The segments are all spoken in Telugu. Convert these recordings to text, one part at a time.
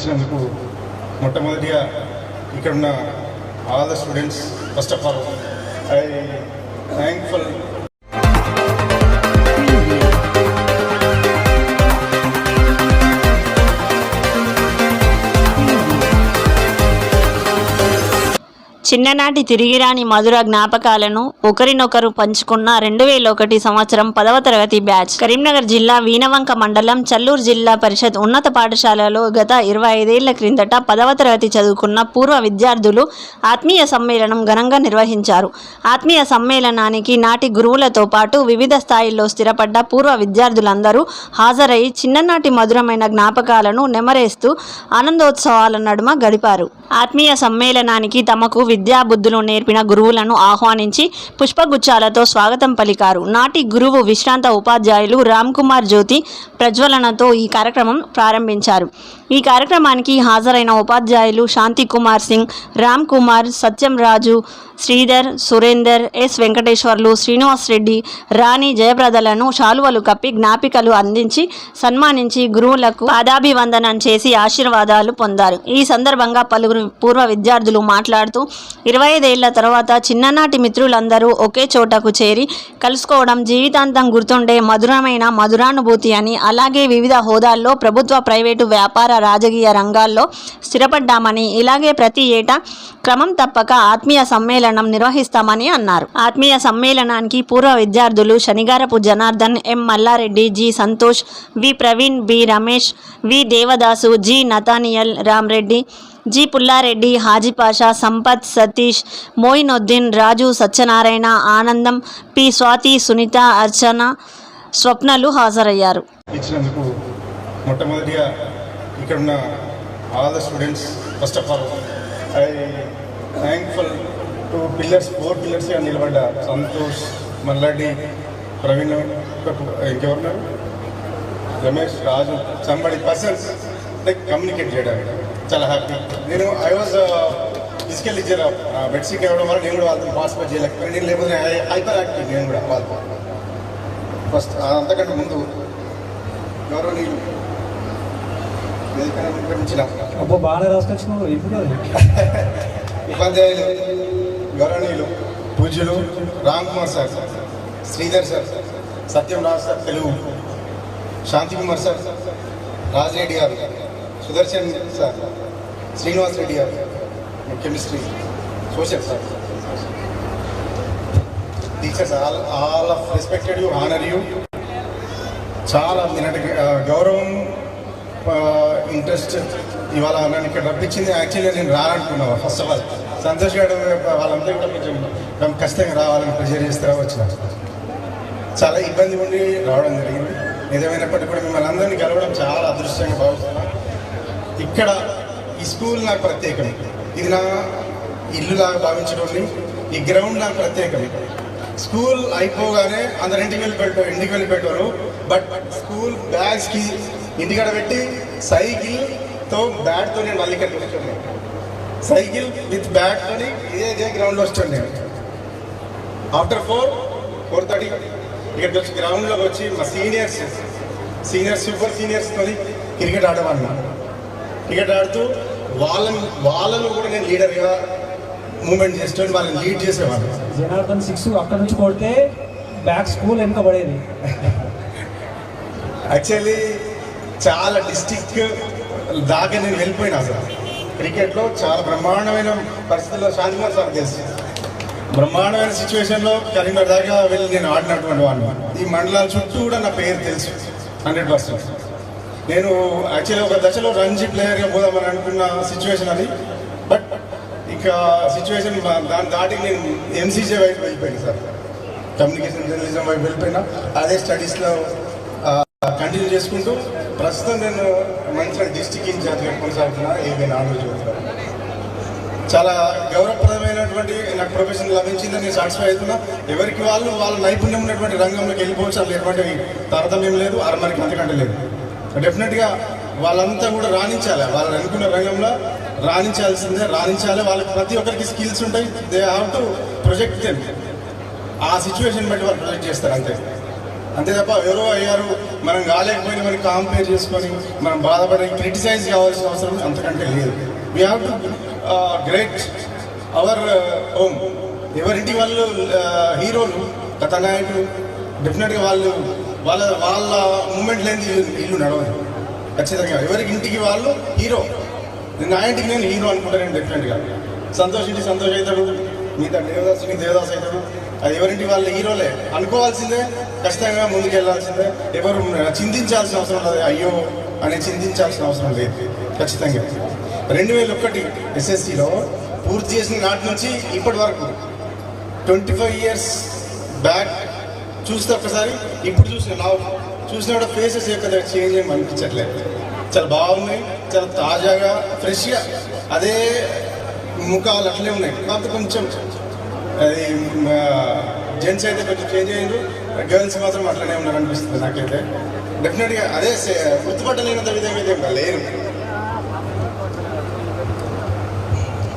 ఇచ్చినందుకు మొట్టమొదటిగా ఇక్కడ ఉన్న all the students first of all I thankful చిన్ననాటి తిరిగిరాని మధుర జ్ఞాపకాలను ఒకరినొకరు పంచుకున్న రెండు వేల ఒకటి సంవత్సరం పదవ తరగతి బ్యాచ్. కరీంనగర్ జిల్లా వీనవంక మండలం చల్లూరు జిల్లా పరిషత్ ఉన్నత పాఠశాలలో గత ఇరవై ఐదేళ్ళ క్రిందట పదవ తరగతి చదువుకున్న పూర్వ విద్యార్థులు ఆత్మీయ సమ్మేళనం ఘనంగా నిర్వహించారు. ఆత్మీయ సమ్మేళనానికి నాటి గురువులతో పాటు వివిధ స్థాయిల్లో స్థిరపడ్డ పూర్వ విద్యార్థులందరూ హాజరై చిన్ననాటి మధురమైన జ్ఞాపకాలను నెమరేస్తూ ఆనందోత్సవాల నడుమ గడిపారు. ఆత్మీయ సమ్మేళనానికి తమకు విద్యాబుద్ధులు నేర్పిన గురువులను ఆహ్వానించి పుష్పగుచ్చాలతో స్వాగతం పలికారు. నాటి గురువు విశ్రాంత ఉపాధ్యాయులు రామ్ కుమార్ జ్యోతి ప్రజ్వలనతో ఈ కార్యక్రమం ప్రారంభించారు. ఈ కార్యక్రమానికి హాజరైన ఉపాధ్యాయులు శాంతి కుమార్ సింగ్ రామ్ కుమార్ సత్యం రాజు శ్రీధర్ సురేందర్ ఎస్ వెంకటేశ్వర్లు శ్రీనివాస్ రెడ్డి రాణి జయప్రదలను శాలువలు కప్పి జ్ఞాపికలు అందించి సన్మానించి గురువులకు పాదాభివందనం చేసి ఆశీర్వాదాలు పొందారు. ఈ సందర్భంగా పలువురు పూర్వ విద్యార్థులు మాట్లాడుతూ ఇరవై ఐదేళ్ళ తర్వాత చిన్ననాటి మిత్రులందరూ ఒకే చోటకు చేరి కలుసుకోవడం జీవితాంతం గుర్తుండే మధురమైన మధురానుభూతి అని అలాగే వివిధ హోదాల్లో ప్రభుత్వ ప్రైవేటు వ్యాపార రాజకీయ రంగాల్లో స్థిరపడ్డామని ఇలాగే ప్రతి ఏటా క్రమం తప్పక ఆత్మీయ సమ్మేళనం నిర్వహిస్తామని అన్నారు. ఆత్మీయ సమ్మేళనానికి పూర్వ విద్యార్థులు Shanigarapu Janardhan M Mallareddy G Santosh V Praveen B Ramesh V Devadasu G Nathaniel Ramreddy G Pullareddy Hajipasha Sampath Satish Moinuddin Raju Satyanarayana Anandam P Swathi Sunitha Archana స్వప్నలు హాజరయ్యారు. ఇచ్చినందుకు మొట్టమొదటిగా ఇక్కడ ఉన్న all the students first of all I thankful to pillars four పిల్లర్స్గా నిలబడ్డ సంతోష్ మల్లాడి ప్రవీణ్ ఇంకెవరున్నారు? Ramesh Raju somebody persons like communicate చేయడానికి. చాలా హ్యాపీ నేను ఐ వాజ్ ఫిజికల్ ఇచ్చారు బెడ్షీట్ ఇవ్వడం వల్ల నేను కూడా వాళ్ళతో పార్టిసిపేట్ చేయలేకపోయినా. నేను లేకపోతే హైపర్ యాక్టివ్ నేను కూడా వాళ్ళతో. ఫస్ట్ అంతకంటే ముందు గౌరవనీయులు అబ్బో బాగా రాసుకొచ్చినావు. ఇప్పుడు ఉపాధ్యాయులు గౌరవనీయులు పూజ్యులు Ram Kumar sir Sridhar sir Satyam Raj sir Telugu Shanti Kumar sir Raj Reddy garu Sudarshan sir Srinivas Reddy garu chemistry social sir. Teachers all all of respected you honour you చాలా నిన్నటి గౌరవం Uh, ఇంట్రెస్ట్ ఇవాళ నన్ను ఇక్కడ రప్పించింది. యాక్చువల్లీ నేను రాననుకున్నాను first of all Santosh garu uh, వాళ్ళంతా కూడా కొంచెం మేము ఖచ్చితంగా రావాలని ప్రెజర్ చేస్తే వచ్చిన. చాలా ఇబ్బంది ఉండి రావడం జరిగింది. నిజమైనప్పటికీ కూడా మిమ్మల్ని అందరినీ కలవడం చాలా అదృష్టంగా భావిస్తున్నాను ఇక్కడ ఈ స్కూల్ నాకు ప్రత్యేకం. ఇది నా ఇల్లు లాగా భావించడం ఈ గ్రౌండ్ నాకు ప్రత్యేకం. స్కూల్ అయిపోగానే అందరింటికి ఇంటికి వెళ్ళిపెట్టారు ఇంటికి వెళ్ళి పెట్టారు. బట్ స్కూల్ బ్యాగ్స్కి ఇంటికాడ పెట్టి సైకిల్తో బ్యాట్తో నేను మళ్ళీ ఇక్కడికి వచ్చాను సైకిల్ విత్ బ్యాట్తో ఇదే ఇదే గ్రౌండ్లో వచ్చాను నేను. ఆఫ్టర్ ఫోర్ ఫోర్ థర్టీ ఇక్కడికి వచ్చి గ్రౌండ్లోకి వచ్చి మా సీనియర్స్ సీనియర్స్ సూపర్ సీనియర్స్తో క్రికెట్ ఆడేవాడిని క్రికెట్ ఆడుతూ వాళ్ళని వాళ్ళను కూడా నేను లీడర్గా మూమెంట్ చేస్తూ వాళ్ళని లీడ్ చేసేవాడిని. జనార్దన్ సిక్స్ అక్కడ నుంచి కొడితే బ్యాక్ స్కూల్ వెనక పడేది. యాక్చువల్లీ చాలా డిస్టిక్ దాకా నేను వెళ్ళిపోయినా సార్ క్రికెట్లో చాలా బ్రహ్మాండమైన పరిస్థితుల్లో శాంతికుమార్ సార్ తెలుసు బ్రహ్మాండమైన సిచ్యువేషన్లో కరీంనగర్ దాకా వెళ్ళి నేను ఆడినటువంటి వాడిని. ఈ మండలాల చుట్టూ కూడా నా పేరు తెలుసు హండ్రెడ్ పర్సెంట్ నేను యాక్చువల్లీ ఒక దశలో రంజీ ప్లేయర్గా పోదామని అనుకున్న సిచ్యువేషన్ అది. బట్ ఇక సిచ్యువేషన్ దాని దాటి నేను ఎంసీజే వైపు వెళ్ళిపోయాను సార్. కమ్యూనికేషన్ జర్నలిజం వైపు వెళ్ళిపోయినా అదే స్టడీస్లో కంటిన్యూ చేసుకుంటూ ప్రస్తుతం నేను మంచిగా డిస్టిక్ ఇన్ఛార్జ్గా కొనసాగుతున్నా ఏబీ నాలుగు చాలా గౌరవప్రదమైనటువంటి నాకు ప్రొఫెషన్ లభించిందని నేను సాటిస్ఫై అవుతున్నా. ఎవరికి వాళ్ళు వాళ్ళ నైపుణ్యం ఉన్నటువంటి రంగంలోకి వెళ్ళిపోవచ్చు అసలు ఎటువంటి తారతమ్యం లేదు అరమరికి అంతకంటే లేదు. డెఫినెట్గా వాళ్ళంతా కూడా రాణించాలి. వాళ్ళు అనుకున్న రంగంలో రాణించాల్సిందే రాణించాలి. వాళ్ళకి ప్రతి ఒక్కరికి స్కిల్స్ ఉంటాయి. They have to project them ఆ సిచ్యువేషన్ బట్టి వాళ్ళు ప్రొజెక్ట్ చేస్తారు అంతే. అంతే తప్ప ఎవరో అయ్యారు మనం కాలేకపోయినా మనం కాంపేర్ చేసుకొని మనం బాధపడి క్రిటిసైజ్ కావాల్సిన అవసరం అంతకంటే లేదు. We have to great our home ఎవరింటి వాళ్ళు uh, హీరోలు కథానాయకులు డెఫినెట్గా వాళ్ళు వాళ్ళ వాళ్ళ మూమెంట్ లేని ఇల్లు నడవదు. ఖచ్చితంగా ఎవరికి ఇంటికి వాళ్ళు హీరో. నా ఇంటికి నేను హీరో అనుకుంటాను డెఫినెట్గా సంతోష్ ఇంటి సంతోష్ అవుతాడు మిగతా దేవదాస్ ఇంటికి దేవదాస్ అవుతాడు. అది ఎవరింటి వాళ్ళు హీరోలే. అనుకోవాల్సిందే ఖచ్చితంగా ముందుకు వెళ్ళాల్సిందే ఎవరు చింతించాల్సిన అవసరం లేదు అయ్యో అని చింతించాల్సిన అవసరం లేదు. ఖచ్చితంగా. రెండు వేల ఒకటి ఎస్ఎస్సిలో పూర్తి చేసిన నాటి నుంచి ఇప్పటి వరకు ట్వంటీ ఫైవ్ ఇయర్స్ బ్యాక్ చూస్తే ఒకసారి ఇప్పుడు చూసిన నా చూసిన కూడా ఫేసెస్ యొక్క చేంజ్ ఏమి అనిపించట్లేదు. చాలా బాగున్నాయి చాలా తాజాగా ఫ్రెష్గా అదే ముఖాలు అట్లే ఉన్నాయి. కాకపోతే కొంచెం అది జెంట్స్ అయితే కొంచెం చేంజ్ అయ్యారు గర్ల్స్ మాత్రం అట్లనే ఉన్నారు అనిపిస్తుంది నాకైతే డెఫినెట్గా అదే సే- గుర్తుపట్టలేనంత విధంగా అయితే ఇంకా లేరు.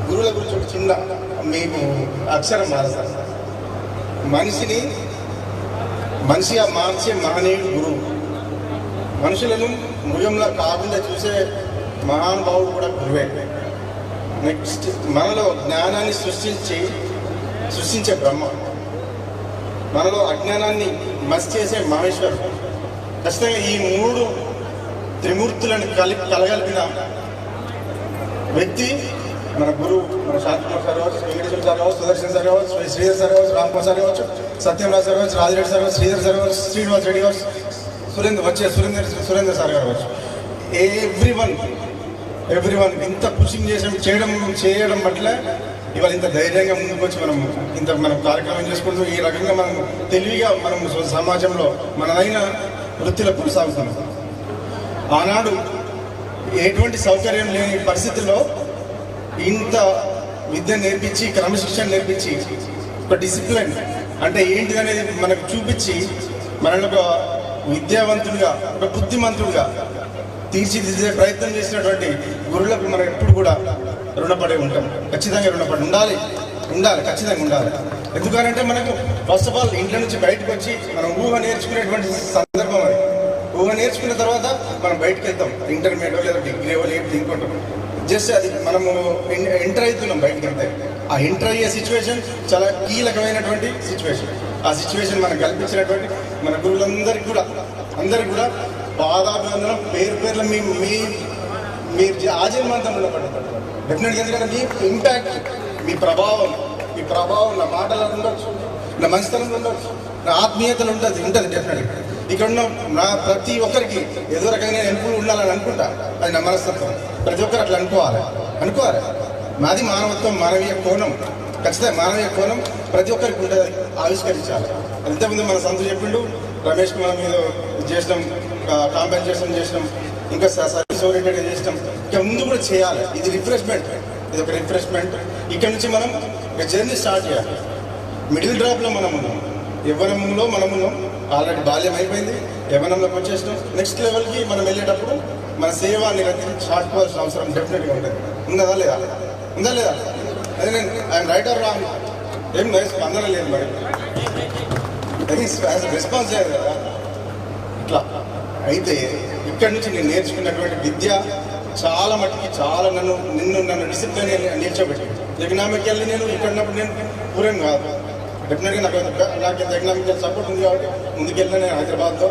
గురువుల గురించి ఒక చిన్న మీకు అక్షరం మారుతారు మనిషిని మనిషిగా మార్చే మహనీయుడు గురువు. మనుషులను మృగంలా కాకుండా చూసే మహానుభావుడు కూడా గురువే. నెక్స్ట్ మనలో జ్ఞానాన్ని సృష్టించి సృష్టించే బ్రహ్మ. మనలో అజ్ఞానాన్ని మసి చేసే మహేశ్వరుడు ఖచ్చితంగా ఈ మూడు త్రిమూర్తులను కలి కలగలిపిన వ్యక్తి మన గురువు మన శాంతికుమార్ సార్ కావచ్చు వెంకటేశ్వర సార్ కావచ్చు సుదర్శన్ సార్ కావచ్చు శ్రీ- శ్రీధర్ సార్ కావచ్చు రామ్కుమార్ సార్ కావచ్చు సత్యంరాజ్ సార్ కావచ్చు రాజిరెడ్డి సార్ కావచ్చు శ్రీధర్ సార్ కావచ్చు శ్రీనివాస్ రెడ్డి కావచ్చు సురేంద్ర వచ్చే సురేందర్ సురేంద్ర సార్ గారు కావచ్చు. ఎవ్రీ వన్ ఎవ్రీ వన్ ఇంత పుషింగ్ చేసాం చేయడం చేయడం పట్ల ఇవాళ ఇంత ధైర్యంగా ముందుకు వచ్చి మనం ఇంత మనం కార్యక్రమం చేసుకుంటూ ఈ రకంగా మనం తెలివిగా మనం సమాజంలో మనదైన వృత్తిలో కొనసాగుతున్నాం. ఆనాడు ఎటువంటి సౌకర్యం లేని పరిస్థితుల్లో ఇంత విద్య నేర్పించి క్రమశిక్షణ నేర్పించి ఒక డిసిప్లిన్ అంటే ఏంటిది అనేది మనకు చూపించి మనల్ని ఒక విద్యావంతుడిగా ఒక బుద్ధిమంతుడిగా తీర్చిదిద్దే ప్రయత్నం చేసినటువంటి గురులకు మనం ఎప్పుడు కూడా రుణపడి ఉంటాం. ఖచ్చితంగా రుణపడి ఉండాలి. ఉండాలి ఖచ్చితంగా ఉండాలి. ఎందుకంటే మనకు ఫస్ట్ ఆఫ్ ఆల్ ఇంట్లో నుంచి బయటకు వచ్చి మనం ఊహ నేర్చుకునేటువంటి సందర్భం అది. ఊహ నేర్చుకున్న తర్వాత మనం బయటకు వెళ్తాం. ఇంటర్మీడియట్ లేదా డిగ్రీ లేదు ఇంకోటం. జస్ట్ అది మనము ఎంటర్ అవుతున్నాం బయటకు వెళ్తే. ఆ ఎంటర్ అయ్యే సిచ్యువేషన్ చాలా కీలకమైనటువంటి సిచ్యువేషన్ ఆ సిచ్యువేషన్ మనకు కల్పించినటువంటి మన గురువులందరికీ కూడా అందరికి కూడా పాదాభివందనం పేరు పేర్ల మీ మీ మీరు ఆజన్మంతం పడతారు డెఫినెట్గా ఎందుకంటే మీ ఇంపాక్ట్ మీ ప్రభావం మీ ప్రభావం నా మాటలు ఉండొచ్చు నా మంచితనంలో ఉండొచ్చు నా ఆత్మీయతలు ఉంటుంది ఉంటుంది డెఫినెట్గా ఇక్కడ ఉన్న నా ప్రతి ఒక్కరికి ఏదో రకంగా హెల్ప్ఫుల్ ఉండాలని అనుకుంటా అది నా మనస్తత్వం. ప్రతి ఒక్కరు అట్లా అనుకోవాలి అనుకోవాలి. మాది మానవత్వం మానవీయ కోణం. ఖచ్చితంగా మానవీయ కోణం ప్రతి ఒక్కరికి ఉంటుంది ఆవిష్కరించాలి. ఇంతకుముందు మన సంతు చెప్పిండు రమేష్ కుమార్ మీద చేసినాం కాంపెన్సేషన్ చేసినాం. ఇంకా సర్వీస్ ఓరియంటెడ్ చేసినాం. ఇంకా ముందు కూడా చేయాలి. ఇది రిఫ్రెష్మెంట్ ఇది ఒక రిఫ్రెష్మెంట్ ఇక్కడ నుంచి మనం ఒక జర్నీ స్టార్ట్ చేయాలి. మిడిల్ డ్రాప్లో మనం ఉన్నాం. యవ్వనంలో మనం ఉన్నాం. ఆల్రెడీ బాల్యం అయిపోయింది. యవ్వనంలోకి వచ్చేసినాం. నెక్స్ట్ లెవెల్కి మనం వెళ్ళేటప్పుడు మన సేవ షార్ట్ పవర్స్ అవసరం డెఫినెట్గా ఉంటుంది. ఉందా లేదా? ఉందా లేదా? అదే నేను ఐఎమ్ రైట్ ఆర్ రాంగ్ ఏం లేదు స్పందన లేదు మరి. రెస్పాన్స్ చేయదు కదా. ఇట్లా. అయితే ఇక్కడి నుంచి నేను నేర్చుకున్నటువంటి విద్య చాలా మటుకి చాలా నన్ను నిన్ను నన్ను డిసిప్లిన్ నిల్చోబెట్టి ఎకనామిక్ వెళ్ళి నేను ఇక్కడ ఉన్నప్పుడు నేను పూరేం కాదు. డెఫినెట్గా నాకు నాకు ఇంత ఎకనామికల్ సపోర్ట్ ఉంది కాబట్టి ముందుకెళ్ళిన నేను హైదరాబాద్లో.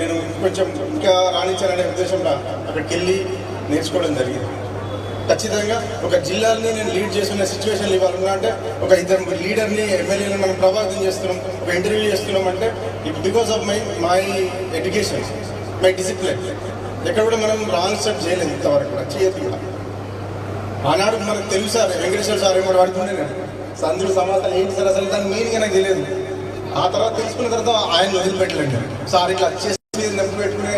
నేను కొంచెం ఇంకా రాణించాలనే ఉద్దేశంలో అక్కడికి వెళ్ళి నేర్చుకోవడం జరిగింది. ఖచ్చితంగా ఒక జిల్లాని నేను లీడ్ చేస్తున్న సిచ్యువేషన్లు ఇవాళ ఉన్నా అంటే ఒక ఇద్దరు లీడర్ని ఎమ్మెల్యేని మనం ప్రభావితం చేస్తున్నాం ఒక ఇంటర్వ్యూ చేస్తున్నాం అంటే because of my my education my discipline ఎక్కడ కూడా మనం రాంగ్ స్టెప్ చేయలేదు ఇంతవరకు కూడా చేయదు కూడా ఆనాడు మనకు తెలుసు సార్ వెంకటేశ్వర సార్ ఏమో వాడుతుండే నేను సందులు సమాధానం ఏంటి సార్ అసలు దాని మీనింగ్ నాకు తెలియదు. ఆ తర్వాత తెలుసుకున్న తర్వాత ఆయన వదిలిపెట్టలేండి. సార్ ఇట్లా చేసి నమ్మి పెట్టుకునే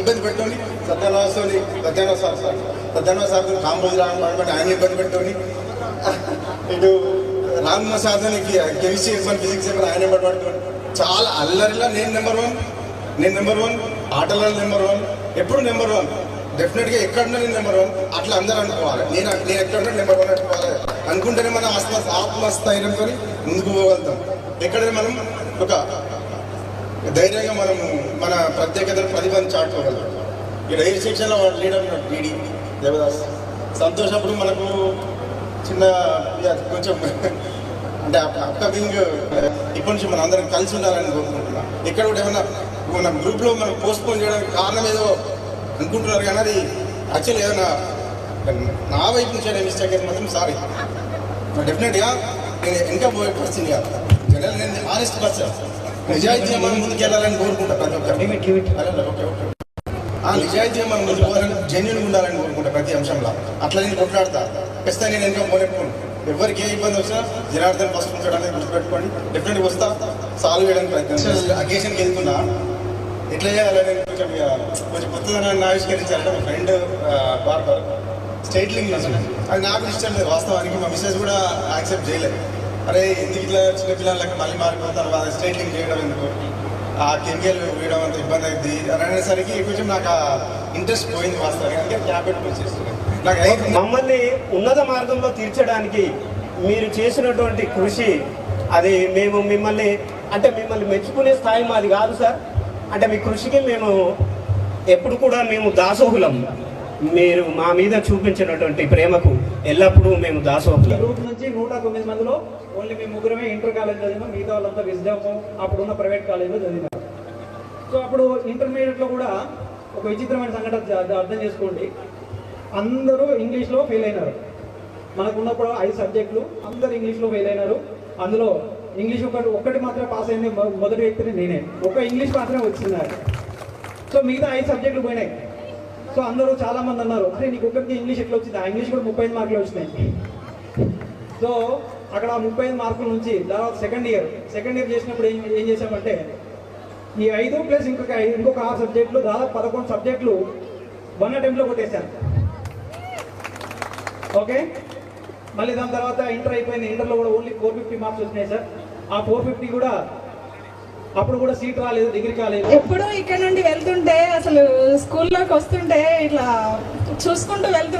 ఇబ్బంది పెట్టుకొని సత్యనాథని Satyanatha sir sir Satyanatha sir Kamboj Ram ఆయన ఇబ్బంది పెట్టుకొని ఇటు రామ్ సాధనకి కెమిస్ట్రీ ఎగ్జామ్ ఫిజిక్స్ ఎగ్జామ్ ఆయన ఇబ్బంది పట్టుకొని చాలా అల్లరిలా నేను నెంబర్ వన్. నేను నెంబర్ వన్ ఆటలలో నెంబర్ వన్ ఎప్పుడు నెంబర్ వన్? డెఫినెట్గా ఎక్కడున్నా నేను నెంబర్ వన్. అట్లా అందరూ అనుకోవాలి. నేను నేను ఎక్కడున్నా నెంబర్ వన్ అనుకోవాలి. అనుకుంటేనే మనం ఆత్మ ఆత్మస్థైర్యంతో ముందుకు పోగలుగుతాం. ఎక్కడైనా మనం ఒక ధైర్యంగా మనము మన ప్రత్యేకతను ప్రతిభను చాటుకోగలుగుతాం. ఈ రైలు సెక్షన్లో లీడర్ డీడీ దేవదాస్. సంతోషప్పుడు మనకు చిన్న కొంచెం అంటే అప్కమింగ్ ఇప్పటి నుంచి మనం అందరం కలిసి ఉండాలని కోరుకుంటున్నాం. ఇక్కడ కూడా ఏమైనా మన గ్రూప్లో మనం పోస్ట్ పోన్ చేయడానికి కారణం ఏదో అనుకుంటున్నారు కానీ అది యాక్చువల్లీ ఏదైనా నా వైపు నుంచి ఏదైనా మిస్టేక్ అయితే మాత్రం సారీ డెఫినెట్గా నేను ఇంకా పోయే పరిస్థితి కాదు. జనరల్ నేను ఆనెస్ట్ పర్సన్ నిజాయితీగా మనం ముందుకెళ్ళాలని కోరుకుంటా ప్రతి ఒక్కరు. ఆ నిజాయితీగా మనం ముందుకు పోవాలని జెన్యున్ ఉండాలని కోరుకుంటా ప్రతి అంశంలో. అట్లా నేను కొట్లాడతా. ఖచ్చితంగా నేను ఇంకా పోనెట్టుకోను ఎవరికి ఏ ఇబ్బంది వచ్చినా జనార్దన్ ఫస్ట్ ఉంచడానికి గుర్తుపెట్టుకోండి. డెఫినెట్గా వస్తా సాల్వ్ చేయడానికి ప్రయత్నం. అకేషన్కి వెళ్తున్నా ఎట్లా చేయాలని కొంచెం కొంచెం కొత్తదనాన్ని ఆవిష్కరించాలంటే మా ఫ్రెండ్ బార్బర్ స్టేట్ లింక్ అది నాకు ఇష్టం లేదు వాస్తవానికి మా మిస్సెస్ కూడా యాక్సెప్ట్ చేయలేదు అరే ఎందుకు ఇట్లా చిన్న పిల్లలకి మళ్ళీ మారిపోతారు వాళ్ళ స్ట్రైట్ లింక్ చేయడం ఎందుకు? ఆ కెమికల్ వేయడం అంత ఇబ్బంది అయింది అని అనేసరికి కొంచెం నాకు ఇంట్రెస్ట్ పోయింది వాస్తవానికి. అందుకే నాకు అయితే మమ్మల్ని ఉన్నత మార్గంలో తీర్చడానికి మీరు చేసినటువంటి కృషి అది మేము మిమ్మల్ని అంటే మిమ్మల్ని మెచ్చుకునే స్థాయి మాది కాదు సార్. అంటే మీ కృషికి మేము ఎప్పుడు కూడా మేము దాసోహులం. మీరు మా మీద చూపించినటువంటి ప్రేమకు ఎల్లప్పుడూ మేము దాసోహులం. గ్రూప్ నుంచి నూట తొమ్మిది మందిలో ఓన్లీ మేము ముగ్గురమే ఇంటర్ కాలేజ్ చదివాం మిగతా వాళ్ళంతా విజ్డమ్ అప్పుడున్న ప్రైవేట్ కాలేజ్లో చదివాం సో అప్పుడు ఇంటర్మీడియట్లో కూడా ఒక విచిత్రమైన సంఘటన అర్థం చేసుకోండి. అందరూ ఇంగ్లీష్లో ఫెయిల్ అయినారు. మనకున్నప్పుడు ఐదు సబ్జెక్టులు అందరూ ఇంగ్లీష్లో ఫెయిల్ అయినారు. అందులో ఇంగ్లీష్ ఒకటి ఒక్కటి మాత్రమే పాస్ అయింది. మొదటి వ్యక్తిని నేనే. ఒక ఇంగ్లీష్ మాత్రమే వచ్చింది. సో మిగతా ఐదు సబ్జెక్టులు పోయినాయి. సో అందరూ చాలా మంది అన్నారు అరే నీకు ఒక్కరికి ఇంగ్లీష్ ఎట్లా వచ్చింది? ఆ ఇంగ్లీష్ కూడా ముప్పై ఐదు మార్కులు వచ్చినాయి. సో అక్కడ ఆ ముప్పై ఐదు మార్కుల నుంచి తర్వాత సెకండ్ ఇయర్ సెకండ్ ఇయర్ చేసినప్పుడు ఏం ఏం చేసామంటే ఈ ఐదు ప్లస్ ఇంకొక ఐదు ఇంకొక ఆరు సబ్జెక్టులు దాదాపు పదకొండు సబ్జెక్టులు వన్ అటెంప్ట్లో కొట్టేశాను ఓకే? మళ్ళీ దాని తర్వాత ఇంటర్ అయిపోయింది. ఇంటర్లో కూడా ఓన్లీ ఫోర్ ఫిఫ్టీ మార్క్స్ వచ్చినాయి సార్. ఆ ఫోర్ ఫిఫ్టీ కూడా అప్పుడు కూడా సీట్ రాలేదు డిగ్రీ కాలేదు. ఎప్పుడు ఇక్కడ నుండి వెళ్తుంటే అసలు స్కూల్లోకి వస్తుంటే ఇట్లా చూసుకుంటూ వెళ్తు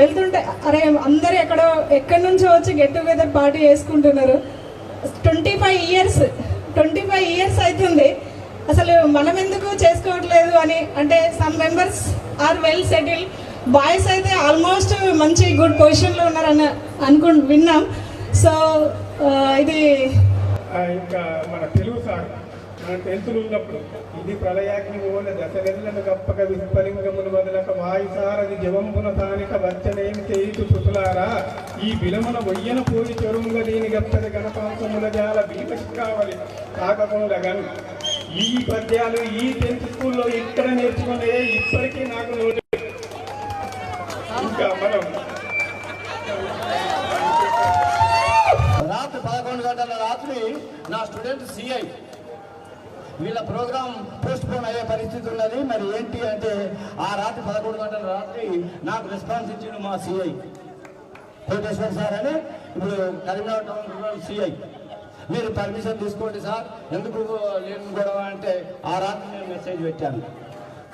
వెళ్తుంటే అరే అందరూ ఎక్కడో ఎక్కడి నుంచో వచ్చి గెట్ టుగెదర్ పార్టీ చేసుకుంటున్నారు. Twenty five years twenty five years అవుతుంది అసలు మనం ఎందుకు చేసుకోవట్లేదు అని అంటే some members are well settle boys అయితే ఆల్మోస్ట్ మంచి గుడ్ పొజిషన్లో ఉన్నారని అనుకు విన్నాం. సో ఇది ఇంకా మన తెలుగు సార్ మన టెన్త్లు ఉన్నప్పుడు ఇది ప్రళయాగ్ని ఓల దశలెల్లను గప్పక విస్ఫలింగములు మొదలక వాయుసారది జవంబున తానిక వచ్చనేమి చేయుచు సుతులారా ఈ విలమున వయ్యన పోయి చెరుంగ దీని గప్పది గణపాంసముల జాల భీమసి కావలి కాకకుండా ఈ పద్యాలు ఈ టెన్త్ స్కూల్లో ఇక్కడ నేర్చుకునే ఇప్పటికీ నాకు నోటి ఇంకా మనం రాత్రి పదకొండు గంటల రాత్రి నా స్టూడెంట్ సిఐ వీళ్ళ ప్రోగ్రామ్ పోస్ట్ పోన్ అయ్యే పరిస్థితి ఉన్నది. మరి ఏంటి అంటే ఆ రాత్రి పదకొండు గంటల రాత్రి నాకు రెస్పాన్స్ ఇచ్చిండు మా సిఐ కోటేశ్వర్ సార్ అని. ఇప్పుడు కరీంనగర్ టౌన్ రూరల్ సిఐ మీరు పర్మిషన్ తీసుకోండి సార్. ఎందుకు లేని గొడవ అంటే ఆ రాత్రి నేను మెసేజ్ పెట్టాను.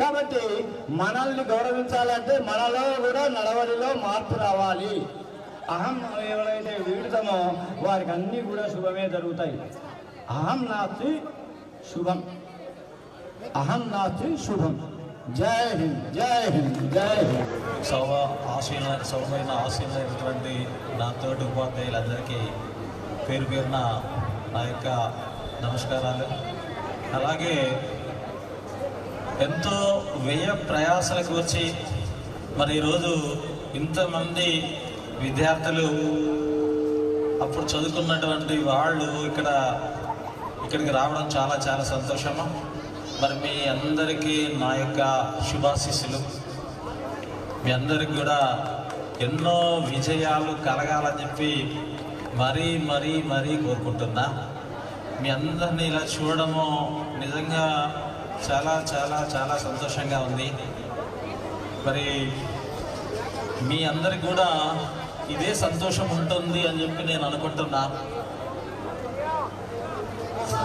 కాబట్టి మనల్ని గౌరవించాలంటే మనలో కూడా నడవడిలో మార్పు రావాలి. అహం ఎవరైతే వీడుతామో వారికి అన్నీ కూడా శుభమే జరుగుతాయి. అహం నాస్తి శుభం. అహం నాస్తి శుభం. జై హింద్ జై హింద్ జై హింద్. సౌవ ఆశీన సౌమైన ఆశీనమైనటువంటి నా తోటి ఉపాధ్యాయులందరికీ పేరు పేరున నా యొక్క నమస్కారాలు. అలాగే ఎంతో వ్యయ ప్రయాసలకు వచ్చి మరి ఈరోజు ఇంతమంది విద్యార్థులు అప్పుడు చదువుకున్నటువంటి వాళ్ళు ఇక్కడ ఇక్కడికి రావడం చాలా చాలా సంతోషము. మరి మీ అందరికీ నా యొక్క శుభాశీస్సులు. మీ అందరికి కూడా ఎన్నో విజయాలు కలగాలని చెప్పి మరీ మరీ మరీ కోరుకుంటున్నా. మీ అందరినీ ఇలా చూడడము నిజంగా చాలా చాలా చాలా సంతోషంగా ఉంది. మరి మీ అందరికి కూడా ఇదే సంతోషం ఉంటుంది అని చెప్పి నేను అనుకుంటున్నా.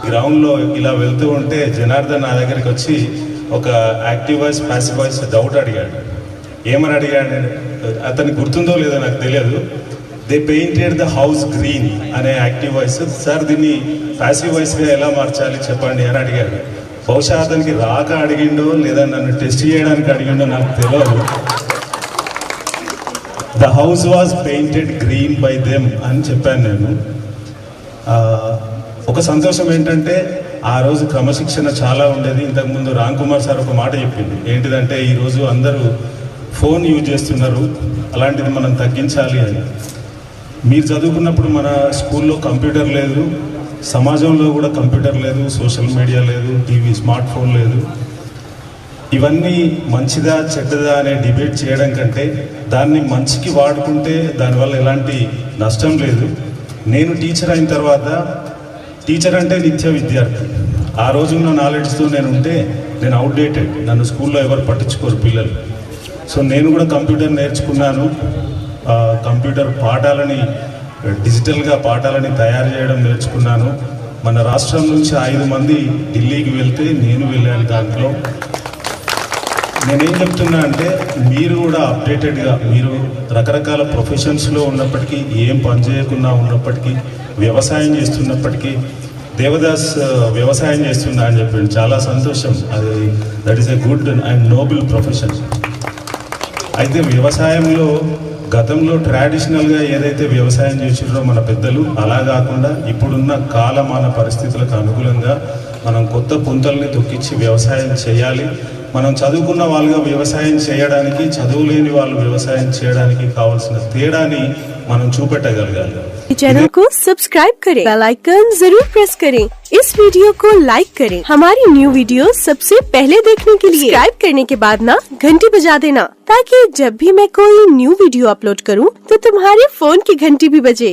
గ్రౌండ్లో ఇలా వెళ్తూ ఉంటే జనార్దన్ నా దగ్గరికి వచ్చి ఒక active voice passive voice doubt అడిగాడు. ఏమని అడిగాడు? అతనికి గుర్తుందో లేదో నాకు తెలియదు. They painted the house green అనే యాక్టివ్ వాయిస్ సార్ దీన్ని ప్యాసివ్ వాయిస్గా ఎలా మార్చాలి చెప్పండి అని అడిగాడు. బహుశా అతనికి రాక అడిగిండో లేదా నన్ను టెస్ట్ చేయడానికి అడిగిండో నాకు తెలియదు the house was painted green by them అని చెప్పాను నేను. ఒక సంతోషం ఏంటంటే ఆ రోజు క్రమశిక్షణ చాలా ఉండేది. ఇంతకుముందు రామ్ కుమార్ సార్ ఒక మాట చెప్పింది ఏంటిదంటే ఈరోజు అందరూ ఫోన్ యూజ్ చేస్తున్నారు. అలాంటిది మనం తగ్గించాలి అని. మీరు చదువుకున్నప్పుడు మన స్కూల్లో కంప్యూటర్ లేదు. సమాజంలో కూడా కంప్యూటర్ లేదు సోషల్ మీడియా లేదు టీవీ స్మార్ట్ ఫోన్ లేదు. ఇవన్నీ మంచిదా చెడ్డదా అనే డిబేట్ చేయడం కంటే దాన్ని మంచికి వాడుకుంటే దానివల్ల ఎలాంటి నష్టం లేదు. నేను టీచర్ అయిన తర్వాత టీచర్ అంటే నిత్య విద్యార్థి. ఆ రోజున్న నాలెడ్జ్తో నేను ఉంటే నేను అవుట్డేటెడ్ నన్ను స్కూల్లో ఎవరు పట్టించుకోరు పిల్లలు. సో నేను కూడా కంప్యూటర్ నేర్చుకున్నాను. ఆ, కంప్యూటర్ పాఠాలని డిజిటల్గా పాఠాలని తయారు చేయడం నేర్చుకున్నాను. మన రాష్ట్రం నుంచి ఐదు మంది ఢిల్లీకి వెళ్తే నేను వెళ్ళాను దాంట్లో. నేనేం చెప్తున్నా అంటే మీరు కూడా అప్డేటెడ్గా మీరు రకరకాల ప్రొఫెషన్స్లో ఉన్నప్పటికీ ఏం పని చేయకుండా ఉన్నప్పటికీ వ్యవసాయం చేస్తున్నప్పటికీ దేవదాస్ వ్యవసాయం చేస్తున్నా అని చెప్పాడు. చాలా సంతోషం. అది that is a good and noble profession అయితే వ్యవసాయంలో గతంలో ట్రాడిషనల్గా ఏదైతే వ్యవసాయం చేసిరో మన పెద్దలు అలా కాకుండా ఇప్పుడున్న కాలమాన పరిస్థితులకు అనుకూలంగా మనం కొత్త పుంతల్ని తొక్కించి వ్యవసాయం చేయాలి. మనం చదువుకున్న వాళ్ళుగా వ్యవసాయం చేయడానికి చదువులేని వాళ్ళు వ్యవసాయం చేయడానికి కావాల్సిన తేడాని మనం చూపెట్టగలగాలి. चैनल को सब्सक्राइब करें। बेल आइकन ज़रूर प्रेस करें। इस वीडियो को लाइक करें। हमारी न्यू वीडियो सबसे पहले देखने के लिए सब्सक्राइब करने के बाद ना घंटी बजा देना, ताकि जब भी मैं कोई न्यू वीडियो अपलोड करूँ तो तुम्हारे फ़ोन की घंटी भी बजे।